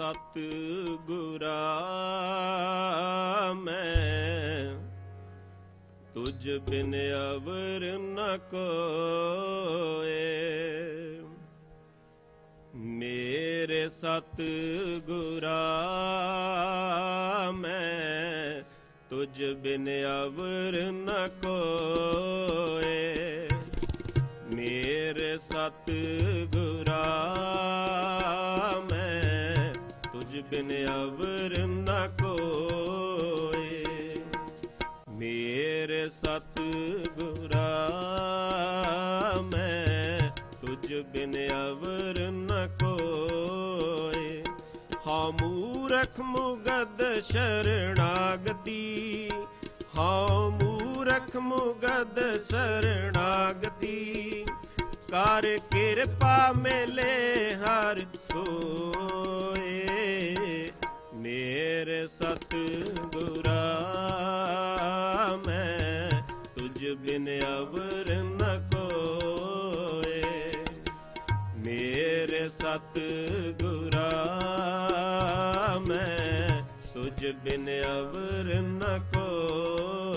ਸਤ ਗੁਰਾ ਮੈਂ ਤੁਝ ਬਿਨ ਅਵਰ ਨ ਕੋਏ। ਮੇਰੇ ਸਤ ਗੁਰਾ ਮੈਂ ਤੁਝ ਬਿਨ ਅਵਰ ਨ ਕੋਏ। ਮੇਰੇ ਸਤ ਗੁਰਾ ਬਿਨ ਅਵਰ ਨ ਕੋਏ। ਮੇਰੇ ਸਤ ਗੁਰਾ ਮੈਂ ਤੁਝ ਬਿਨ ਅਵਰ ਨ ਕੋਏ। ਹਾਂ ਮੂਰਖ ਮੁਗਦ ਸ਼ਰਣਾਗਤੀ ਹਾਂ ਮੂਰਖ ਮੁਗਦ ਸ਼ਰਣਾਗਤੀ। ਕਰ ਕਿਰਪਾ ਮਿਲੇ ਹਰ ਸੋਏ। ਮੇਰੇ ਸਤ ਗੁਰਾ ਮੈਂ ਤੁਝ ਬਿਨ ਅਵਰ ਨ ਕੋਏ। ਮੇਰੇ ਸਤ ਗੁਰਾ ਮੈਂ ਤੁਝ ਬਿਨ ਅਵਰ ਨ ਕੋਏ।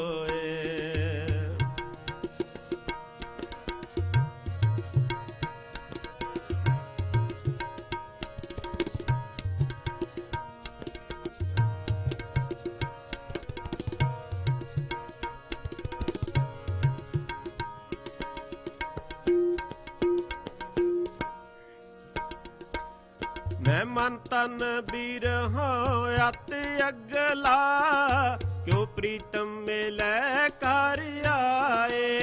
ਮੈਂ ਮਨ ਤਨ ਬੀਰ ਹੋ, ਅਤ ਅਗਲਾ। ਕਿਉ ਪ੍ਰੀਤਮ ਮਿਲੈ ਕਰ ਆਏ?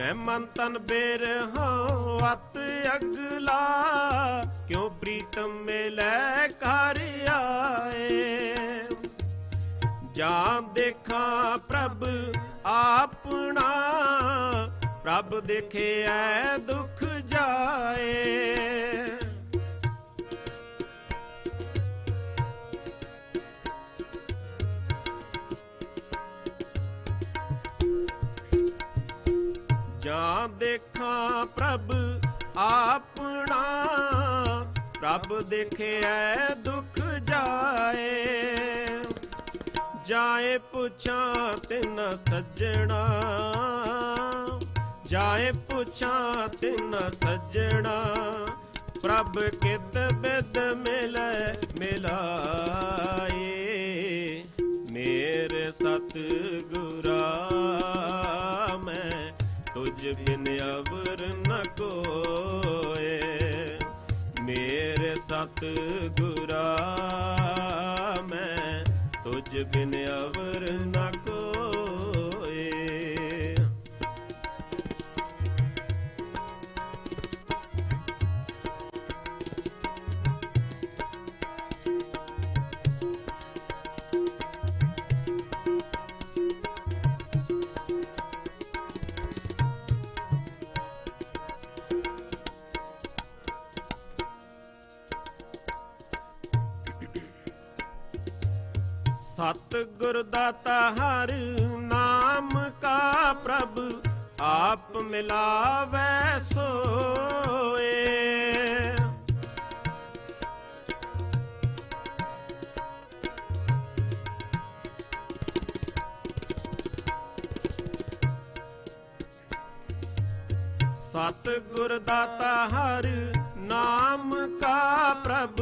ਮੈਂ ਮਨ ਤਨ ਬੇਰ ਹਾਂ, ਅਤ ਅਗਲਾ। ਕਿਉ ਪ੍ਰੀਤਮ ਮਿਲੈ ਕਰ ਆਏ? ਜਾਂ ਦੇਖਾਂ ਪ੍ਰਭ ਆਪਣਾ, ਪ੍ਰਭ ਦੇਖਿਐ ਦੁਖ ਜਾਏ। ਜਾਂ ਦੇਖਾਂ ਪ੍ਰਭ ਆਪਣਾ, ਪ੍ਰਭ ਦੇਖਿਐ ਦੁਖ ਜਾਏ। ਜਾਏ ਪੁੱਛਾਂ ਤਿਨ ਸੱਜਣਾ। ਜਾਏ ਪੁੱਛਾਂ ਤਿਨ ਸੱਜਣਾ। ਪ੍ਰਭ ਕਿਤ ਬਿਦ ਮਿਲੈ ਮਿਲਾਏ। ਮੇਰੇ ਸਤ ਗੁਰਾ ਮੈਂ ਤੁਝ ਬਿਨ ਅਵਰ ਨ ਕੋਏ। ਮੇਰੇ ਸਤ ਗੁਰਾ ਤੁਝ ਬਿਨ ਸਤ ਗੁਰ ਦਾਤਾ ਹਰ ਨਾਮ ਕਾ ਪ੍ਰਭ, ਆਪ ਮਿਲਾਵੈ ਸੋਏ। ਸਤ ਗੁਰ ਦਾਤਾ ਹਰ ਨਾਮ ਕਾ ਪ੍ਰਭ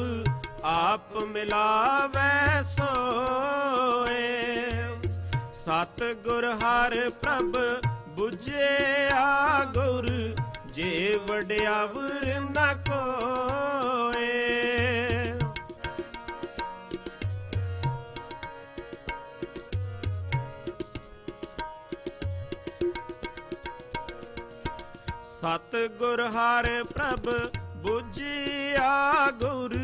ਆਪ ਮਿਲਾਵੈ ਸੋਏ। ਸਤ ਗੁਰ ਹਰ ਪ੍ਰਭ 부ਝਿਆ ਗੁਰ, ਜੇ ਵਡਿਆਵਰ ਨ ਕੋਏ। ਸਤ ਗੁਰ ਹਰ ਪ੍ਰਭ 부ਝਿਆ ਗੁਰ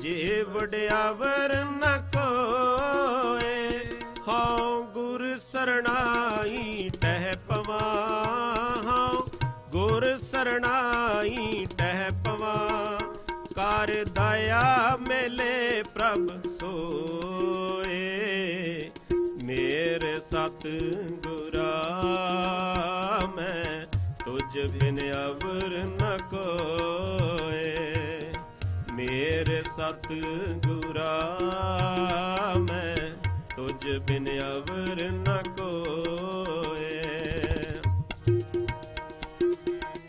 ਜੇ ਵਡਿਆਵਰ ਨ ਕੋਏ, ਹਉ ਗੁਰ ਸਰਣਾਈ ਟਹਿ ਪਵਾ ਹਉ ਗੁਰ ਸਰਣਾਈ ਟਹਿ ਪਵਾ, ਕਰ ਦਇਆ ਮਿਲੇ ਪ੍ਰਭ ਸੋਏ। ਮੇਰੇ ਸਤ ਗੁਰਾ ਮੈਂ ਤੁਝ ਬਿਨ ਅਵਰ ਸਤਿਗੁਰਾ ਮੈਂ ਤੁਝ ਬਿਨ ਅਵਰ ਨ ਕੋ